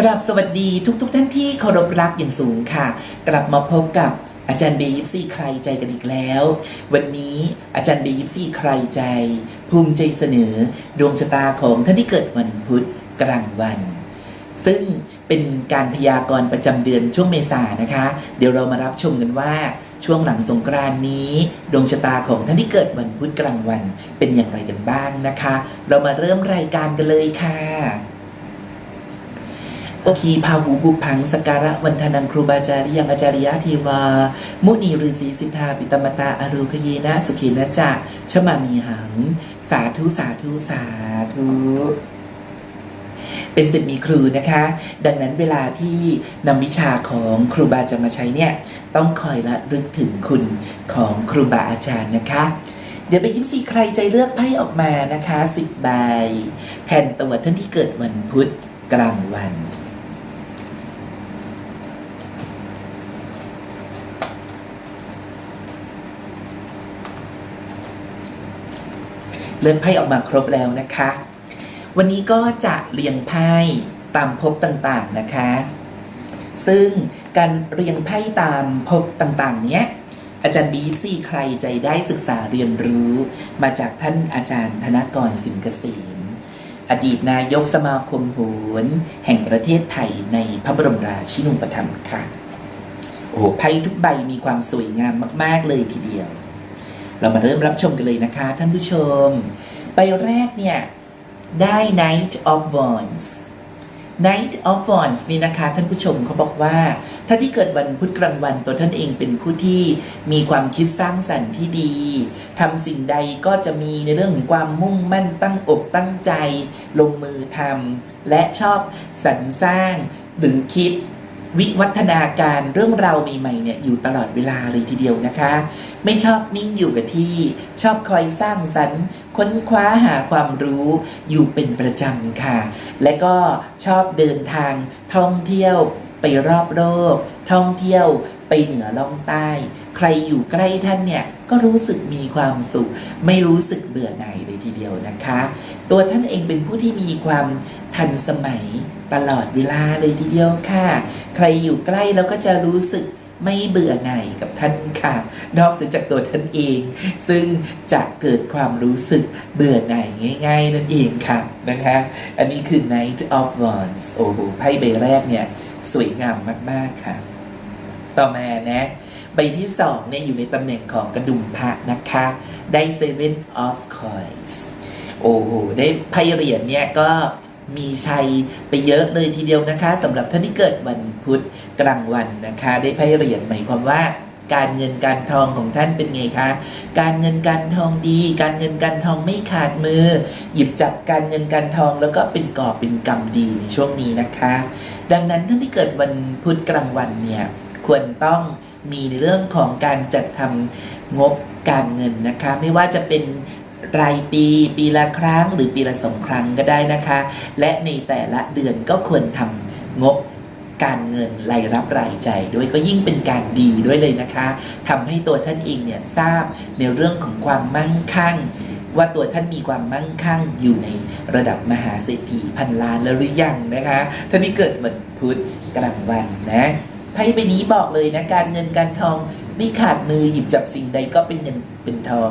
กราบสวัสดีทุกๆทท่านที่เคารพรักอย่างสูงค่ะ กลับมาพบกับอาจารย์เบยิปซี่ใครใจกันอีกแล้ว วันนี้อาจารย์เบยิปซี่ใครใจ ภูมิใจเสนอ ดวงชะตาของท่านที่เกิดวันพุธกลางวัน ซึ่งเป็นการพยากรณ์ประจำเดือนช่วงเมษานะคะ เดี๋ยวเรามารับชมกันว่าช่วงหลังสงกรานนี้ ดวงชะตาของท่านที่เกิดวันพุธกลางวันเป็นอย่างไรกันบ้างนะคะ เรามาเริ่มรายการกันเลยค่ะ โอคีพาหูบุพังสการะวันธนังครูบาจาริยังอาจาริยะทีวา มุนีฤาษีสิทธาปิตมตาอารุคเยนะสุขีนะจะชมามีหัง สาธุสาธุสาธุเป็นสิทธิ์มีครูนะคะ ดังนั้นเวลาที่นำวิชาของครูบาจะมาใช้เนี่ย ต้องคอยละลึกถึงคุณของครูบาอาจารย์นะคะ เดี๋ยวไปยิ้มสีใครใจเลือกไพ่ออกมานะคะสิบใบแทนตัวท่านที่เกิดวันพุธกลางวัน เลือกไพ่ออกมาครบแล้วนะคะ วันนี้ก็จะเรียงไพ่ตามภพต่างๆนะคะ ซึ่งการเรียงไพ่ตามภพต่างๆ เนี้ยอาจารย์บีฟซี่ใครใจได้ศึกษาเรียนรู้ มาจากท่านอาจารย์ธนกรสินเกษมอดีตนายกสมาคมโหรแห่งประเทศไทยในพระบรมราชินูปถัมภ์ค่ะ โอ้โหไพ่ทุกใบมีความสวยงามมาก ๆ เลยทีเดียว เรามาเริ่มรับชมกันเลยนะคะ ท่านผู้ชม ใบแรกเนี่ย ได้ Knight of Wands Knight of Wands นี่นะคะ ท่านผู้ชมเขาบอกว่า ถ้าที่เกิดวันพุธกลางวันตัวท่านเองเป็นผู้ที่มีความคิดสร้างสรรค์ที่ดีทำสิ่งใดก็จะมีในเรื่องของความมุ่งมั่นตั้งอกตั้งใจ ลงมือทำและชอบสรรสร้างหรือคิด วิวัฒนาการเรื่องราวใหม่ๆเนี่ยอยู่ตลอดเวลาเลยทีเดียวนะคะ ไม่ชอบนิ่งอยู่กับที่ ชอบคอยสร้างสรรค์ ค้นคว้าหาความรู้อยู่เป็นประจำค่ะ และก็ชอบเดินทางท่องเที่ยวไปรอบโลกท่องเที่ยวไปเหนือล่องใต้ ใครอยู่ใกล้ท่านเนี่ยก็รู้สึกมีความสุข ไม่รู้สึกเบื่อหน่ายเลยทีเดียวนะคะ ตัวท่านเองเป็นผู้ที่มีความ ทันสมัยตลอดเวลาเลยทีเดียวค่ะ ใครอยู่ใกล้แล้วก็จะรู้สึกไม่เบื่อหน่ายกับท่านค่ะ นอกเสียจากตัวท่านเอง ซึ่งจะเกิดความรู้สึกเบื่อหน่ายง่าย ๆ นั่นเองค่ะนะคะ อันนี้คือ Knight of Wands โอ้โหไพ่ใบแรกเนี่ย สวยงามมากๆค่ะ ต่อมานะ ใบที่สองเนี่ยอยู่ในตำแหน่งของกระดุมพระนะคะ ได้ Seven of Coins โอ้โห ได้ไพ่เหรียญเนี่ยก็ มีชัยไปเยอะเลยทีเดียวนะคะสำหรับท่านที่เกิดวันพุธกลางวันนะคะ ได้ไพ่เหรียญหมายความว่าการเงินการทองของท่านเป็นไงคะ การเงินการทองดี การเงินการทองไม่ขาดมือ หยิบจับการเงินการทองแล้วก็เป็นกอบเป็นกำดีในช่วงนี้นะคะ ดังนั้นท่านที่เกิดวันพุธกลางวันเนี่ยควรต้องมีในเรื่องของการจัดทำงบการเงินนะคะ ไม่ว่าจะเป็น รายปีปีละครั้งหรือปีละสองครั้งก็ได้นะคะ และในแต่ละเดือนก็ควรทำงบการเงินรายรับรายจ่ายด้วยก็ยิ่งเป็นการดีด้วยเลยนะคะทำให้ตัวท่านเองเนี่ยทราบในเรื่องของความมั่งคั่ง ว่าตัวท่านมีความมั่งคั่งอยู่ในระดับมหาเศรษฐีพันล้านแล้วหรือยังนะคะท่านนี้เกิดวันพุธกลางวันนะไพ่ใบนี้บอกเลยนะการเงินการทองไม่ขาดมือหยิบจับสิ่งใดก็เป็นเงินเป็นทอง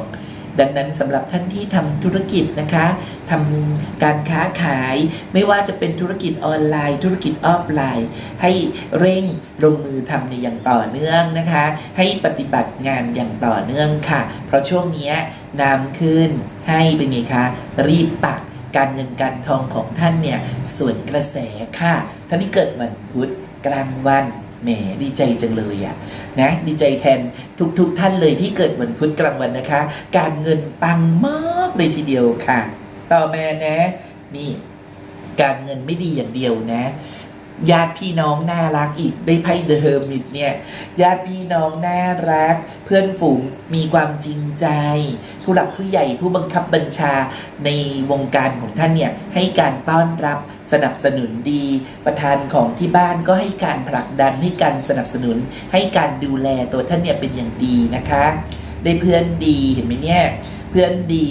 ดังนั้นสำหรับท่านที่ทำธุรกิจนะคะทำการค้าขายไม่ว่าจะเป็นธุรกิจออนไลน์ ธุรกิจออฟไลน์ ให้เร่งลงมือทำในอย่างต่อเนื่องนะคะ ให้ปฏิบัติงานอย่างต่อเนื่องค่ะ เพราะช่วงนี้น้ำขึ้นให้เป็นไงคะรีบตักการเงินการทองของท่านเนี่ยส่วนกระแสค่ะท่านที่เกิดวันพุธกลางวัน แหมดีใจจังเลยอะนะดีใจแทนทุกๆทท่านเลยที่เกิดวันพุธกลางวันนะคะ การเงินปังมากเลยทีเดียวค่ะ ต่อมานะนี่การเงินไม่ดีอย่างเดียวนะ ญาติพี่น้องน่ารักอีกได้ไพ่เดอะเฮอร์มิตเนี่ยญาติพี่น้องน่ารัก เพื่อนฝูงมีความจริงใจ ผู้หลักผู้ใหญ่ผู้บังคับบัญชาในวงการของท่านเนี่ยให้การต้อนรับสนับสนุนดี ประธานของที่บ้านก็ให้การผลักดันให้การสนับสนุน ให้การดูแลตัวท่านเนี่ยเป็นอย่างดีนะคะ ได้เพื่อนดีเห็นไหมเนี่ย เพื่อนดี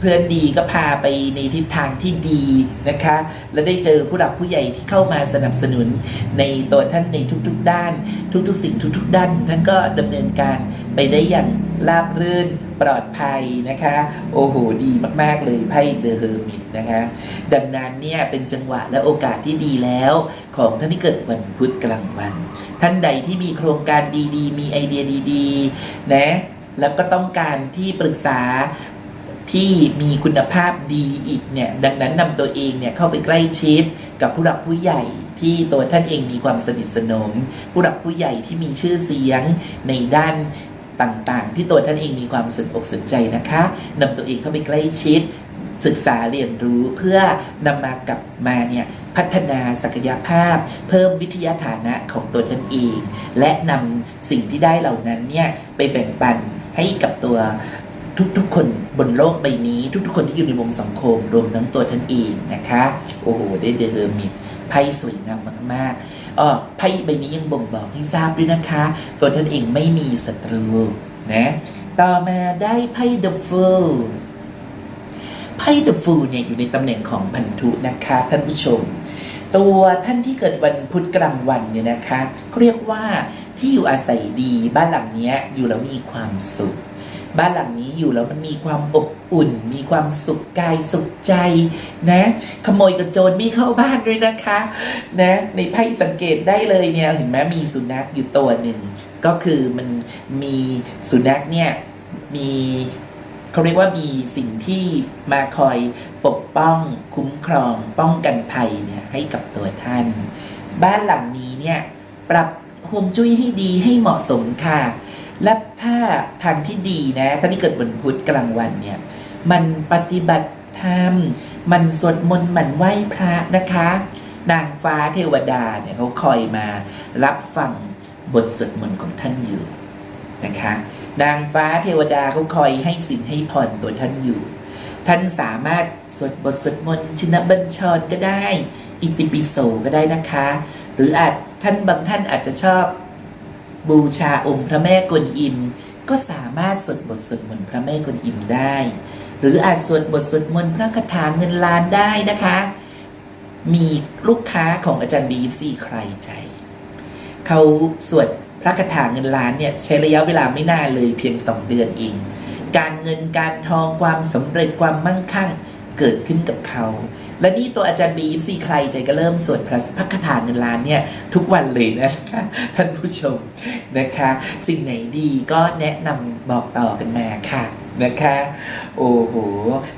เพื่อนดีก็พาไปในทิศทางที่ดีนะคะ และได้เจอผู้หลักผู้ใหญ่ที่เข้ามาสนับสนุนในตัวท่านในทุกๆด้าน ทุกๆ สิ่งทุก ๆ ด้าน ท่านก็ดำเนินการไปได้อย่างราบรื่นปลอดภัยนะคะ โอ้โห ดีมาก ๆ เลยไพ่เดอะเฮอร์มิตนะคะ ดังนั้นเนี่ยเป็นจังหวะและโอกาสที่ดีแล้ว ของท่านที่เกิดวันพุธกลางวัน ท่านใดที่มีโครงการดีๆ มีไอเดียดีๆ นะ แล้วก็ต้องการที่ปรึกษาที่มีคุณภาพดีอีกเนี่ยดังนั้นนำตัวเองเนี่ยเข้าไปใกล้ชิดกับผู้หลักผู้ใหญ่ที่ตัวท่านเองมีความสนิทสนม ผู้หลักผู้ใหญ่ที่มีชื่อเสียงในด้านต่างๆ ที่ตัวท่านเองมีความสนอกสนใจนะคะนำตัวเองเข้าไปใกล้ชิด ศึกษาเรียนรู้เพื่อนำมากลับมาเนี่ยพัฒนาศักยภาพ เพิ่มวิทยาฐานะของตัวท่านเอง และนำสิ่งที่ได้เหล่านั้นเนี่ยไปแบ่งปัน ให้กับตัวทุกๆ คนบนโลกใบนี้ ทุกๆ คนที่อยู่ในวงสังคม รวมทั้งตัวท่านเองนะคะ โอ้โห ได้เดเฮอร์มิตไพ่สวยงามมากๆอ๋อไพ่ใบนี้ยังบ่งบอกให้ทราบด้วยนะคะ ตัวท่านเองไม่มีศัตรูนะต่อมาได้ไพ่ The Fool ไพ่เดอะฟูเนี่ยอยู่ในตำแหน่งของพันธุนะคะท่านผู้ชม ตัวท่านที่เกิดวันพุธกลางวันเนี่ยนะคะเรียกว่าที่อยู่อาศัยดีบ้านหลังนี้อยู่แล้วมีความสุข บ้านหลังนี้อยู่แล้วมันมีความอบอุ่น มีความสุขกายสุขใจนะขโมยกระโจรไม่เข้าบ้านด้วยนะคะนะในไพ่สังเกตได้เลยเนี่ยเห็นไหมมีสุนัขอยู่ตัวหนึ่งก็คือมันมีสุนัขเนี่ยมีเขาเรียกว่ามีสิ่งที่มาคอยปกป้องคุ้มครอง ป้องกันภัยเนี่ย ให้กับตัวท่าน บ้านหลังนี้เนี่ยปรับฮวงจุ้ยให้ดีให้เหมาะสมค่ะ และถ้าทางที่ดีนะท่านที่เกิดวันพุธกลางวันเนี่ยมันปฏิบัติธรรมมันสวดมนต์หมันไหว้พระนะคะ นางฟ้าเทวดาเนี่ยเขาคอยมารับฟังบทสวดมนต์ของท่านอยู่นะคะนางฟ้าเทวดาเขาคอยให้สินให้พรตัวท่านอยู่ ท่านสามารถสวดบทสวดมนต์ชินบัญชรก็ได้ อิติปิโสก็ได้นะคะ หรืออาจท่านบางท่านอาจจะชอบ บูชาองค์พระแม่กวนอิมก็สามารถสวดบทสวดมนต์พระแม่กวนอิมได้ หรืออาจสวดบทสวดมนต์พระคาถาเงินล้านได้นะคะ มีลูกค้าของอาจารย์บียิปซีใครใจ เขาสวดพระคาถาเงินล้านเนี่ยใช้ระยะเวลาไม่นานเลยเพียงสองเดือนเองการเงินการทองความสำเร็จความมั่งคั่งเกิดขึ้นกับเขา และนี่ตัวอาจารย์บียิปซีใครใจก็เริ่มสวดพระพระคาถาเงินล้านเนี่ยทุกวันเลยนะคะท่านผู้ชมนะคะ สิ่งไหนดีก็แนะนำบอกต่อกันมาค่ะนะคะ โอ้โห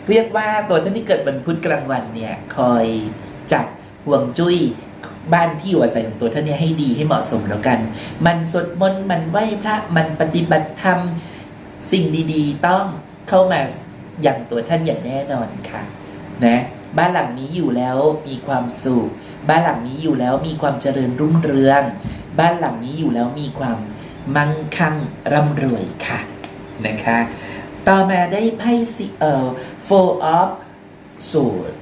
เรียกว่าตัวท่านที่เกิดวันพุธกลางวันเนี่ยคอยจัดห่วงจุ้ยบ้านที่อยู่อาศัยของตัวท่านเนี่ยให้ดีให้เหมาะสมแล้วกัน มันสวดมนต์มันไหว้พระมันปฏิบัติธรรมสิ่งดีๆ ต้องเข้ามาอย่างตัวท่านอย่างแน่นอนค่ะ นะ บ้านหลังนี้อยู่แล้วมีความสุข บ้านหลังนี้อยู่แล้วมีความเจริญรุ่งเรือง บ้านหลังนี้อยู่แล้วมีความมั่งคั่งร่ำรวยค่ะนะคะ ต่อมาได้ไพ่สิเอ่อ four of sword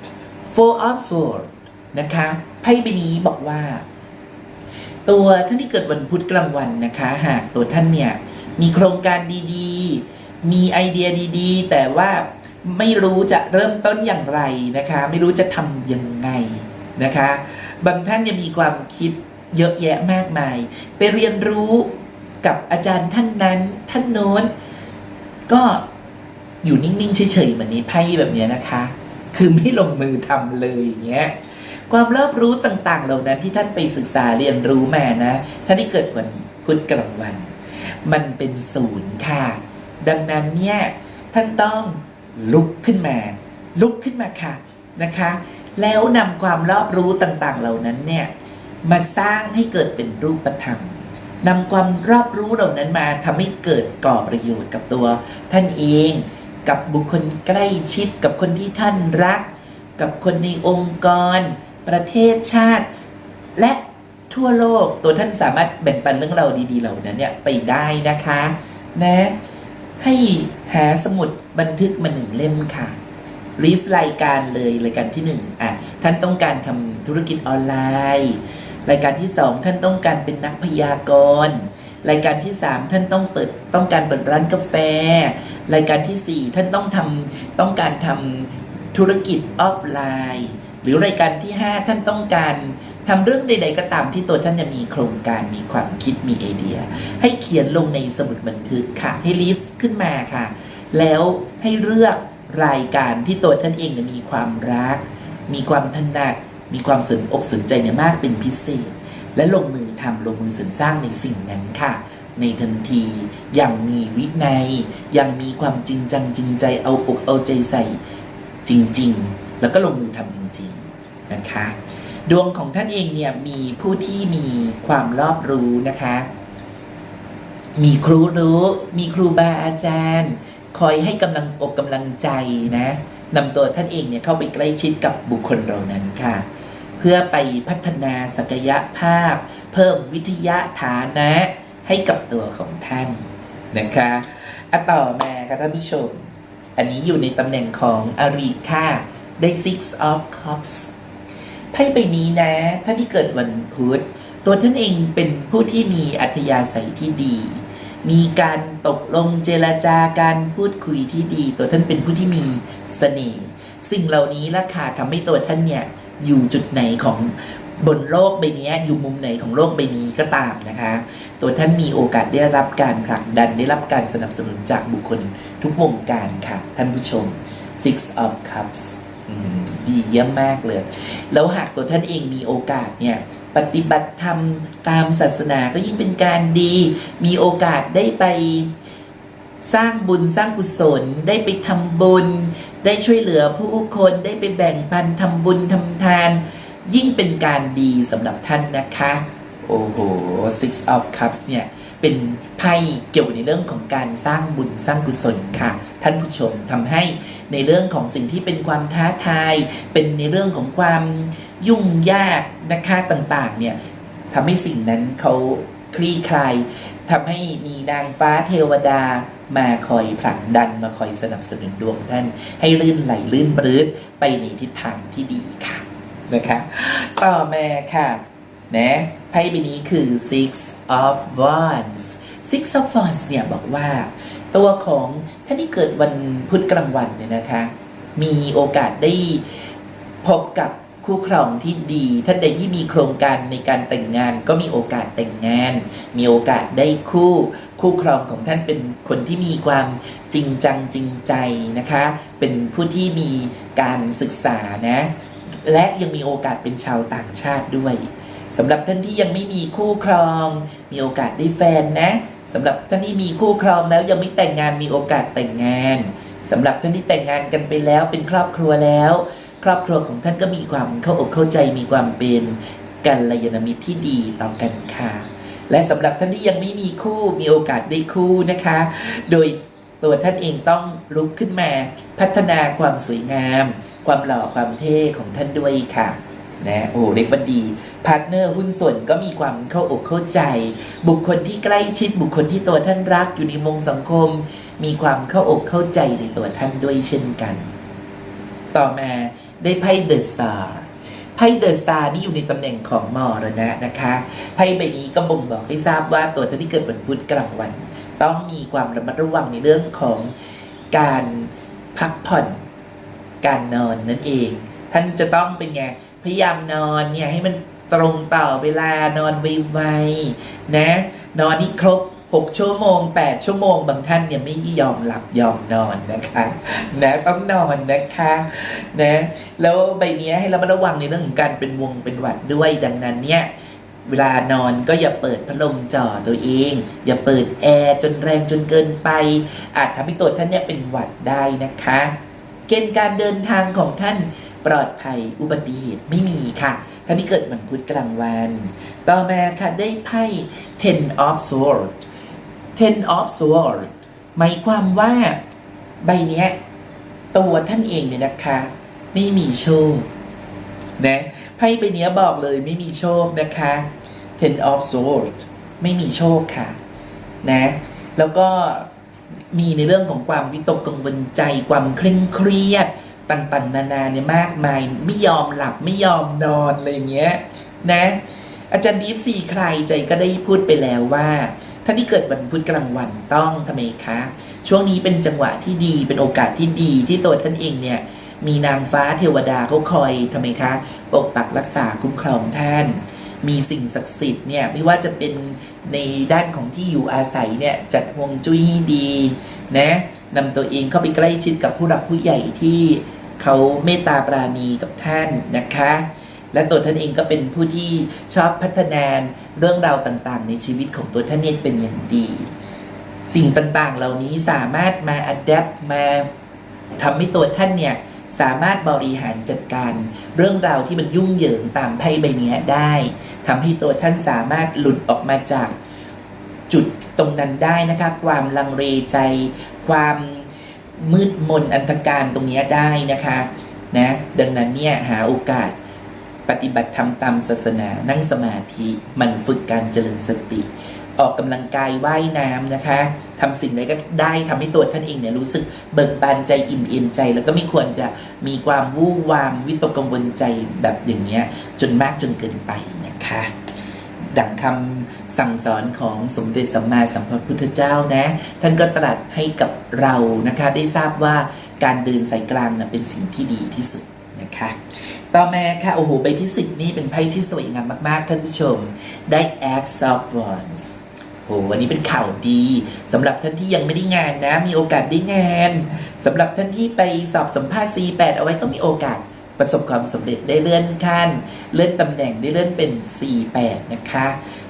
four of sword นะคะไพ่ใบนี้บอกว่า ตัวท่านที่เกิดวันพุธกลางวันนะคะ หากตัวท่านเนี่ยมีโครงการดีๆ มีไอเดียดีๆ แต่ว่า ไม่รู้จะเริ่มต้นอย่างไรนะคะ ไม่รู้จะทำยังไงนะคะ บางท่านเนี่ยมีความคิดเยอะแยะมากมาย ไปเรียนรู้กับอาจารย์ท่านนั้น ท่านโน้น ก็อยู่นิ่งๆเฉยๆเหมือนนี้ไพ่แบบนี้นะคะ คือไม่ลงมือทำเลยอย่างเงี้ยความรอบรู้ต่าง ๆ เหล่านั้นที่ท่านไปศึกษาเรียนรู้มานะท่านที่เกิดวันพุธกลางวัน มันเป็นศูนย์ค่ะ ดังนั้นเนี่ยท่านต้อง ลุกขึ้นมา ลุกขึ้นมาค่ะนะคะ แล้วนำความรอบรู้ต่างๆ เหล่านั้นเนี่ยมาสร้างให้เกิดเป็นรูปธรรมนำความรอบรู้เหล่านั้นมาทำให้เกิดก่อประโยชน์กับตัว ท่านเองกับบุคคลใกล้ชิดกับคนที่ท่านรัก กับคนในองค์กร ประเทศชาติ และทั่วโลกตัวท่านสามารถแบ่งปันเรื่องเราดีๆ เหล่านั้นเนี่ยไปได้นะคะ นะ ให้หาสมุดบันทึกมาหนึ่งเล่มค่ะลิสต์รายการเลยรายการที่หนึ่งอะท่านต้องการทำธุรกิจออนไลน์ รายการที่สองท่านต้องการเป็นนักพยากรณ์รายการที่สามท่านต้องเปิดต้องการเปิดร้านกาแฟ รายการที่สี่ท่านต้องทำต้องการทำธุรกิจออฟไลน์ หรือรายการที่ห้าท่านต้องการ ทำเรื่องใด ๆ ก็ตามที่ตัวท่านเนี่ยมีโครงการมีความคิดมีไอเดีย ให้เขียนลงในสมุดบันทึกค่ะ ให้ลิสต์ขึ้นมาค่ะ แล้วให้เลือกรายการที่ตัวท่านเองมีความรัก มีความถนัดมีความสนอกสนใจเนี่ยมากเป็นพิเศษ และลงมือทำลงมือสรรสร้างในสิ่งนั้นค่ะ ในทันทีอย่างมีวินัยยังมีความจริงจังจริงใจเอาอกเอาใจใส่จริง ๆ แล้วก็ลงมือทำจริง ๆ นะคะ ดวงของท่านเองเนี่ยมีผู้ที่มีความรอบรู้นะคะ มีครูรู้ มีครูบาอาจารย์ คอยให้กำลังอกกำลังใจนะนำตัวท่านเองเนี่ยเข้าไปใกล้ชิดกับบุคคลเหล่านั้นค่ะ เพื่อไปพัฒนาศักยภาพ เพิ่มวิทยาฐานะ ให้กับตัวของท่านนะคะอะต่อมาค่ะท่านผู้ชม อันนี้อยู่ในตำแหน่งของอรีค่ะได้ six of cups ไพ่ใบนี้นะ ท่านที่เกิดวันพุธตัวท่านเองเป็นผู้ที่มีอัธยาศัยที่ดี มีการตกลงเจรจาการพูดคุยที่ดี ตัวท่านเป็นผู้ที่มีเสน่ห์สิ่งเหล่านี้ล่ะค่ะทำให้ตัวท่านเนี่ยอยู่จุดไหนของบนโลกใบนี้อยู่มุมไหนของโลกใบนี้ก็ตามนะคะ ตัวท่านมีโอกาสได้รับการผลักดันได้รับการสนับสนุนจากบุคคลทุกวงการค่ะ ท่านผู้ชม Six of Cups ดีเยี่ยมมากเลย แล้วหากตัวท่านเองมีโอกาสเนี่ยปฏิบัติธรรมตามศาสนาก็ยิ่งเป็นการดี มีโอกาสได้ไปสร้างบุญสร้างกุศล ได้ไปทำบุญ ได้ช่วยเหลือผู้คนได้ไปแบ่งปันทำบุญทำทาน ยิ่งเป็นการดีสำหรับท่านนะคะ โอ้โห Six of Cups เนี่ย เป็นไพ่เกี่ยวในเรื่องของการสร้างบุญสร้างกุศลค่ะ ท่านผู้ชมทำให้ในเรื่องของสิ่งที่เป็นความท้าทาย เป็นในเรื่องของความยุ่งยากนะคะต่างๆเนี่ยทำให้สิ่งนั้นเขาคลี่คลายทำให้มีนางฟ้าเทวดามาคอยผลักดันมาคอยสนับสนุนดวงท่าน ให้ลื่นไหลลื่นปรื้ดไปในทิศทางที่ดีค่ะนะคะ ต่อมาค่ะนะไพ่ใบนี้คือ six of wands six of wands เนี่ยบอกว่า ตัวของท่านที่เกิดวันพุธกลางวันเนี่ยนะคะ มีโอกาสได้พบกับคู่ครองที่ดี ท่านใดที่มีโครงการในการแต่งงานก็มีโอกาสแต่งงาน มีโอกาสได้คู่ คู่ครองของท่านเป็นคนที่มีความจริงจังจริงใจนะคะ เป็นผู้ที่มีการศึกษานะ และยังมีโอกาสเป็นชาวต่างชาติด้วย สำหรับท่านที่ยังไม่มีคู่ครอง มีโอกาสได้แฟนนะสำหรับท่านที่มีคู่ครองแล้วยังไม่แต่งงานมีโอกาสแต่งงานสำหรับท่านที่แต่งงานกันไปแล้วเป็นครอบครัวแล้ว ครอบครัวของท่านก็มีความเข้าอกเข้าใจมีความเป็นกัลยาณมิตรที่ดีต่อกันค่ะ และสำหรับท่านที่ยังไม่มีคู่มีโอกาสได้คู่นะคะ โดยตัวท่านเองต้องลุกขึ้นมา พัฒนาความสวยงาม ความหล่อความเท่ของท่านด้วยค่ะ นะโอ้เรียกว่าดีพาร์ทเนอร์หุ้นส่วนก็มีความเข้าอกเข้าใจ บุคคลที่ใกล้ชิดบุคคลที่ตัวท่านรักอยู่ในวงสังคม มีความเข้าอกเข้าใจในตัวท่านด้วยเช่นกัน ต่อมาได้ไพ่เดอะสตาร์ไพ่เดอะสตาร์นี่อยู่ในตำแหน่งของมอรณะนะคะไพ่ใบนี้ก็บ่งบอกให้ทราบว่าตัวท่านที่เกิดวันพุธกลางวัน ต้องมีความระมัดระวังในเรื่องของการพักผ่อน การนอนนั่นเอง ท่านจะต้องเป็นไง พยายามนอนเนี่ยให้มันตรงต่อเวลานอนไวๆนะ นอนนี่ครบ6ชั่วโมง8ชั่วโมงบางท่านเนี่ยไม่ยอมหลับยอมนอนนะคะนะต้องนอนนะคะนะแล้วใบเนี้ยให้เรามาระวังในเรื่องของการเป็นวงเป็นหวัดด้วยดังนั้นเนี่ยเวลานอนก็อย่าเปิดพัดลมจ่อตัวเอง อย่าเปิดแอร์จนแรงจนเกินไป อาจทำให้ตัวท่านเนี่ยเป็นหวัดได้นะคะ เกณฑ์การเดินทางของท่าน ปลอดภัยอุบัติเหตุไม่มีค่ะ ท่านที่เกิดวันพุธกลางวัน ต่อมาค่ะได้ไพ่ ten of swords ten of swords หมายความว่าใบเนี้ยตัวท่านเองเนี่ยนะคะ ไม่มีโชคนะไพ่ใบเนี้ยบอกเลยไม่มีโชคนะคะ ten of swords ไม่มีโชคค่ะนะ แล้วก็มีในเรื่องของความวิตกกังวลใจความเคร่งเครียด ต่างๆนานาเนี่ยมากมายไม่ยอมหลับไม่ยอมนอนอะไรเงี้ยนะ อาจารย์บีฟซีใครใจก็ได้พูดไปแล้วว่าท่านที่เกิดวันพุธกลางวันต้องทำไมคะ ช่วงนี้เป็นจังหวะที่ดีเป็นโอกาสที่ดีที่ตัวท่านเองเนี่ยมีนางฟ้าเทวดาเขาคอยทำไมคะ ปกปักรักษาคุ้มครองท่าน มีสิ่งศักดิ์สิทธิ์เนี่ยไม่ว่าจะเป็นในด้านของที่อยู่อาศัยเนี่ยจัดฮวงจุ้ยให้ดีนะนำตัวเองเข้าไปใกล้ชิดกับผู้หลักผู้ใหญ่ที่ เขาเมตตาปราณีกับท่านนะคะ และตัวท่านเองก็เป็นผู้ที่ชอบพัฒนาเรื่องราวต่างๆ ในชีวิตของตัวท่านเองเป็นอย่างดี สิ่งต่างๆ เหล่านี้สามารถมาอัดแอปมาทำให้ตัวท่านเนี่ยสามารถบริหารจัดการ เรื่องราวที่มันยุ่งเหยิงตามไพ่ใบนี้ได้ทำให้ตัวท่านสามารถหลุดออกมาจากจุดตรงนั้นได้นะคะ ความลังเลใจ ความ มืดมนอันธการตรงนี้ได้นะคะนะดังนั้นเนี่ยหาโอกาสปฏิบัติธรรมตามศาสนานั่งสมาธิมันฝึกการเจริญสติ ออกกำลังกายว่ายน้ำนะคะทำสิ่งใดก็ได้ทำให้ตัวท่านเองเนี่ยรู้สึกเบิกบานใจอิ่มเอมใจ แล้วก็ไม่ควรจะมีความวู่วามวิตกกังวลใจแบบอย่างเงี้ยจนมากจนเกินไปนะคะ ดังคำ สั่งสอนของสมเด็จสัมมาสัมพุทธเจ้านะ ท่านก็ตรัสให้กับเรานะคะ ได้ทราบว่าการเดินสายกลางนะเป็นสิ่งที่ดีที่สุดนะคะ ต่อมาค่ะ โอ้โหใบที่สิบนี่เป็นไพ่ที่สวยงามมาก ๆ ท่านผู้ชม ได้ Ace of Wands โอ้วันนี้เป็นข่าวดีสำหรับท่านที่ยังไม่ได้งานนะ มีโอกาสได้งานสำหรับท่านที่ไปสอบสัมภาษณ์ C8 เอาไว้ก็มีโอกาสประสบความสำเร็จได้เลื่อนขั้น เลื่อนตำแหน่งได้เลื่อนเป็น C8 นะคะ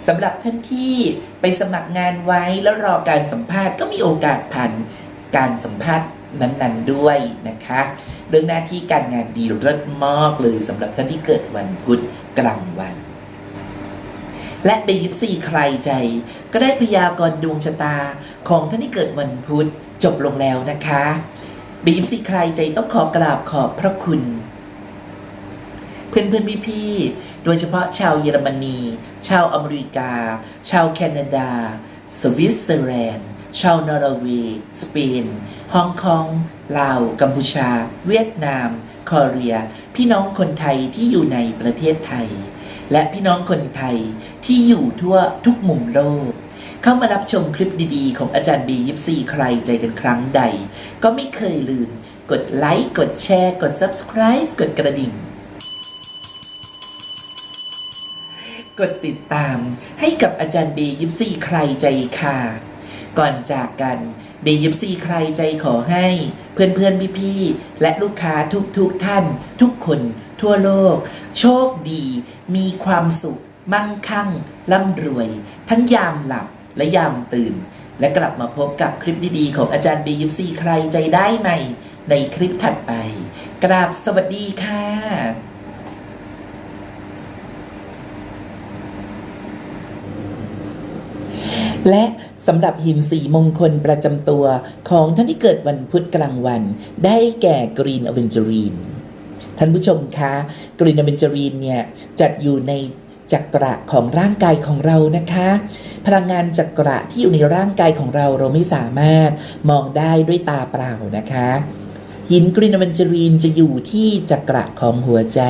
สำหรับท่านที่ไปสมัครงานไว้แล้วรอการสัมภาษณ์ก็มีโอกาสผ่านการสัมภาษณ์นั้นๆด้วยนะคะ เรื่องหน้าที่การงานดีเลิศมากเลยสำหรับท่านที่เกิดวันพุธกลางวัน และเบยิปซีใครใจ ก็ได้พยากรณ์ดวงชะตาของท่านที่เกิดวันพุธจบลงแล้วนะคะเบยิปซีใครใจต้องขอกราบขอบพระคุณ เพื่อนเพื่อนพี่พี่โดยเฉพาะชาวเยอรมนี ชาวอเมริกา ชาวแคนาดา สวิตเซอร์แลนด์ ชาวนอร์เวย์ สเปน ฮ่องกง ลาว กัมพูชา เวียดนามคอเรีย พี่น้องคนไทยที่อยู่ในประเทศไทย และพี่น้องคนไทยที่อยู่ทั่วทุกมุมโลกเข้ามารับชมคลิปดีๆ ของอาจารย์บียิปซีใครใจกันครั้งใด ก็ไม่เคยลืม กดไลค์ กดแชร์ กด subscribe กดกระดิ่ง กดติดตามให้กับอาจารย์เบยิปซีใครใจค่ะ ก่อนจากกันเบยิปซีใครใจขอให้เพื่อนเพื่อนพี่พี่ๆและลูกค้าทุกทุกท่าน ทุกคนทั่วโลก โชคดี มีความสุข มั่งคั่งร่ำรวย ทั้งยามหลับและยามตื่น และกลับมาพบกับคลิปดีๆ ของอาจารย์เบยิปซีใครใจได้ใหม่ ในคลิปถัดไป กราบสวัสดีค่ะ และสำหรับหินสีมงคลประจำตัวของท่านที่เกิดวันพุธกลางวัน ได้แก่กรีนอเวนเจ r รีนท่านผู้ชมคะกรีนอเวนเจ r รีนเนี่ยจัดอยู่ในจักระของร่างกายของเรานะคะ พลังงานจักระที่อยู่ในร่างกายของเราเราไม่สามารถมองได้ด้วยตาเปล่านะคะหินกรีนอเวนเจ r รีนจะอยู่ที่จักระของหัวใจ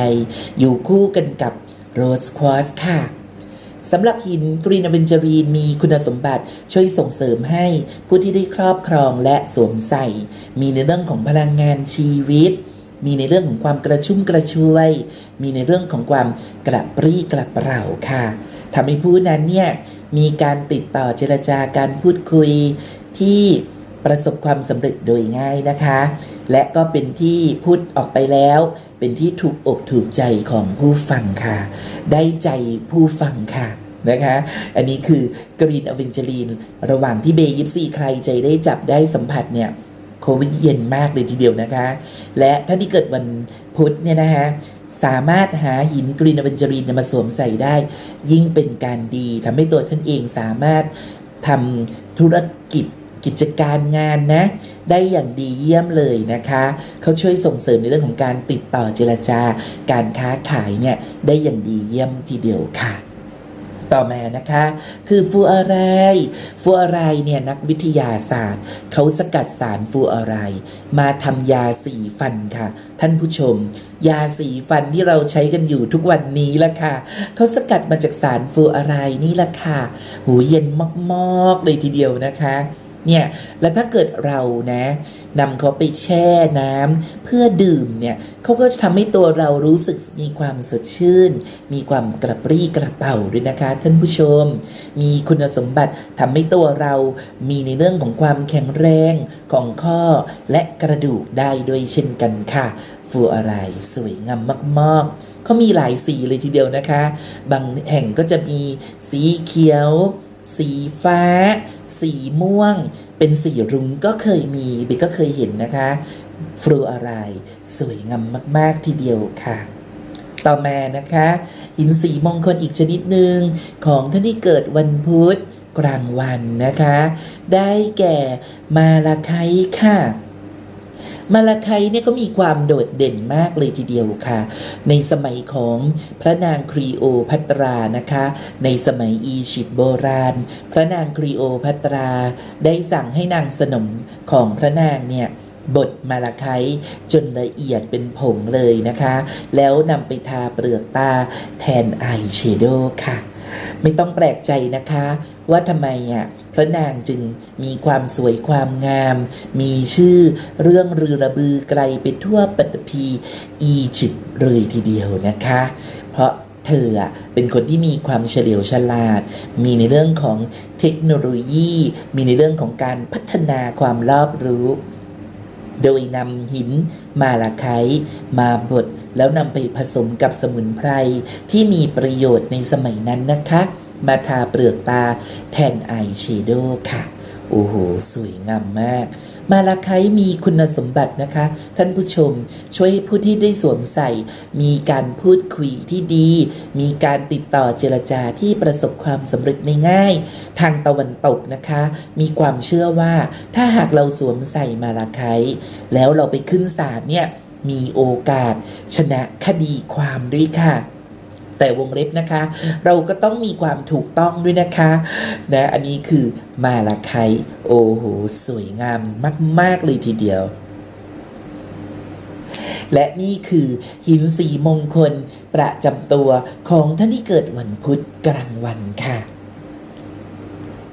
อยู่คู่กันกับโรสควอสค่ะ สำหรับหินกรีนอเวนเจอรีนมีคุณสมบัติช่วยส่งเสริมให้ผู้ที่ได้ครอบครองและสวมใส่ มีในเรื่องของพลังงานชีวิต มีในเรื่องของความกระชุ่มกระชวย มีในเรื่องของความกระปรี้กระเปร่าค่ะทำให้ผู้นั้นเนี่ยมีการติดต่อเจรจาการพูดคุยที่ ประสบความสำเร็จโดยง่ายนะคะ และก็เป็นที่พูดออกไปแล้ว เป็นที่ถูกอกถูกใจของผู้ฟังค่ะ ได้ใจผู้ฟังค่ะนะคะ อันนี้คือกรีนอเวนจ r รีน ระหว่างที่เบยิปซีใครใจได้จับได้สัมผัสเนี่ยโควิดเย็นมากเลยทีเดียวนะคะ และท่านที่เกิดวันพุธเนี่ยนะคะสามารถหาหินกรีนอเวนจ r รีนมาสวมใส่ได้ ยิ่งเป็นการดีทำให้ตัวท่านเองสามารถทำธุรกิจ กิจการงานนะ ได้อย่างดีเยี่ยมเลยนะคะ เขาช่วยส่งเสริมในเรื่องของการติดต่อเจรจาการค้าขายเนี่ยได้อย่างดีเยี่ยมทีเดียวค่ะต่อมานะคะ คือฟูอารฟูอารเนี่ยนักวิทยาศาสตร์ เขาสกัดสารฟูอารมาทำยาสีฟันค่ะ ท่านผู้ชม ยาสีฟันที่เราใช้กันอยู่ทุกวันนี้ละค่ะเขาสกัดมาจากสารฟูอารนี่ละค่ะ หูเย็นมากๆเลยทีเดียวนะคะ เนี่ยแล้วถ้าเกิดเรานะนำเขาไปแช่น้ำเพื่อดื่มเนี่ยเขาก็จะทำให้ตัวเรารู้สึกมีความสดชื่น มีความกระปรี้กระเป๋าด้วยนะคะ ท่านผู้ชม มีคุณสมบัติทำให้ตัวเรามีในเรื่องของความแข็งแรงของข้อและกระดูกได้ด้วยเช่นกันค่ะฟูอะไรสวยงามมากๆเขามีหลายสีเลยทีเดียวนะคะ บางแห่งก็จะมีสีเขียว สีฟ้า สีม่วง เป็นสีรุ้งก็เคยมีเบกก็เคยเห็นนะคะฟลูอะไรด์สวยงามมาก ๆ ทีเดียวค่ะ ต่อมานะคะ หินสีมงคลอีกชนิดหนึ่งของท่านที่เกิดวันพุธกลางวันนะคะ ได้แก่มาลาไคค่ะ มาลาไคเนี่ยก็มีความโดดเด่นมากเลยทีเดียวค่ะ ในสมัยของพระนางครีโอพัตรานะคะ ในสมัยอียิปต์โบราณ พระนางครีโอพัตราได้สั่งให้นางสนมของพระนางเนี่ยบดมาลาไคจนละเอียดเป็นผงเลยนะคะ แล้วนำไปทาเปลือกตาแทนอายแชโดว์ค่ะ ไม่ต้องแปลกใจนะคะ ว่าทำไมอะพระนางจึงมีความสวยความงาม มีชื่อเรื่องรือระบือไกลไปทั่วปัตภีอียิปต์เลยทีเดียวนะคะ เพราะเธอเป็นคนที่มีความเฉลียวฉลาด มีในเรื่องของเทคโนโลยี มีในเรื่องของการพัฒนาความรอบรู้ โดยนำหินมาลาไคมาบดแล้วนำไปผสมกับสมุนไพรที่มีประโยชน์ในสมัยนั้นนะคะ มาทาเปลือกตาแทนอายแชโดว์ค่ะ โอ้โห สวยงามมาก มาลาไคมีคุณสมบัตินะคะ ท่านผู้ชมช่วยให้ผู้ที่ได้สวมใส่ มีการพูดคุยที่ดี มีการติดต่อเจรจาที่ประสบความสำเร็จในง่าย ทางตะวันตกนะคะ มีความเชื่อว่าถ้าหากเราสวมใส่มาลาไคแล้วเราไปขึ้นศาลเนี่ยมีโอกาสชนะคดีความด้วยค่ะ แต่วงเล็บนะคะ เราก็ต้องมีความถูกต้องด้วยนะคะนะอันนี้คือมาลาไคโอ้โหสวยงามมาก ๆ เลยทีเดียว และนี่คือหินสีมงคลประจำตัวของท่านที่เกิดวันพุธกลางวันค่ะ